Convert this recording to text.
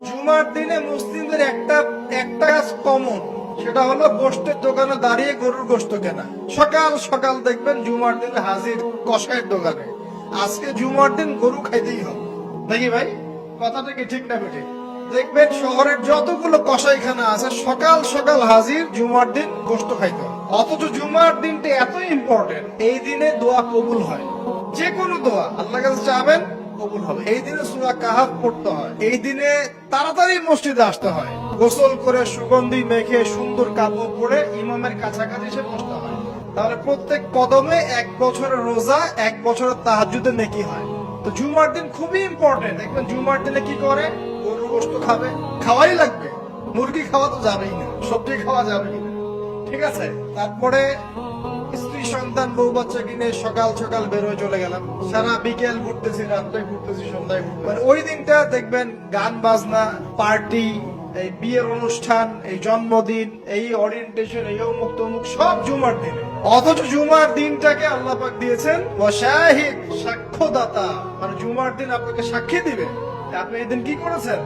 জুমার দিনে মুসলিমদের একটা একটা কাজ কমন সেটা হলো গোষ্ঠের দোকানে দাঁড়িয়ে গরুর গোশত কেনা। সকাল সকাল দেখবেন জুমার দিনে হাজির কষাইয়ের দোকানে। আজকে জুমার দিন গরু খাইতেই হবে। নাকি ভাই, কথাটা কি ঠিক না বেঠিক দেখবেন শহরের যতগুলো কসাইখানা আছে, সকাল সকাল হাজির জুমার দিন গোশত খাইতে হয় অথচ জুমার দিনটা এত ইম্পর্টেন্ট এই দিনে দোয়া কবুল হয়। যে কোনো দোয়া আল্লাহ কাছে চাবেন কবুল হবে। এই দিনে সুরা কাহাফ পড়তে হয়। এই দিনে তাড়াতাড়ি মসজিদে আসতে হয়। গোসল করে সুগন্ধি মেখে সুন্দর কাপড় পরে ইমামের কাছাকাছি এসে বসতে হয়। তাহলে প্রত্যেক কদমে এক বছরের রোজা, এক বছরের তাহাজুদে নেকি হয়। তো জুমার দিন খুবই ইম্পর্টেন্ট দেখবেন জুমার দিনে কি করে? গরু গোস্ত খাবে, খাওয়াই লাগবে। মুরগি খাওয়া তো যাবেই না। সবজি খাওয়া যাবেই না। ঠিক আছে? তারপরে সন্তান বউ বাচ্চা কিনে সকাল সকাল বের হয়ে চলে গেলাম। সারা বিকেল ঘুরতেছি, রাত্রে ঘুরতেছি, সন্ধ্যায় ঘুরতেছি। মানে ওই দিনটা দেখবেন গান, বাজনা, পার্টি, এই বিয়ের অনুষ্ঠান, এই জন্মদিন, এই ওরিয়েন্টেশন এই অমুক তমুক, সব জুমার দিনে। অথচ জুমার দিনটাকে আল্লাহ পাক দিয়েছেন সাক্ষ্যদাতা। মানে জুমার দিন আপনাকে সাক্ষী দিবে। আপনি এই দিন কি করেছেন?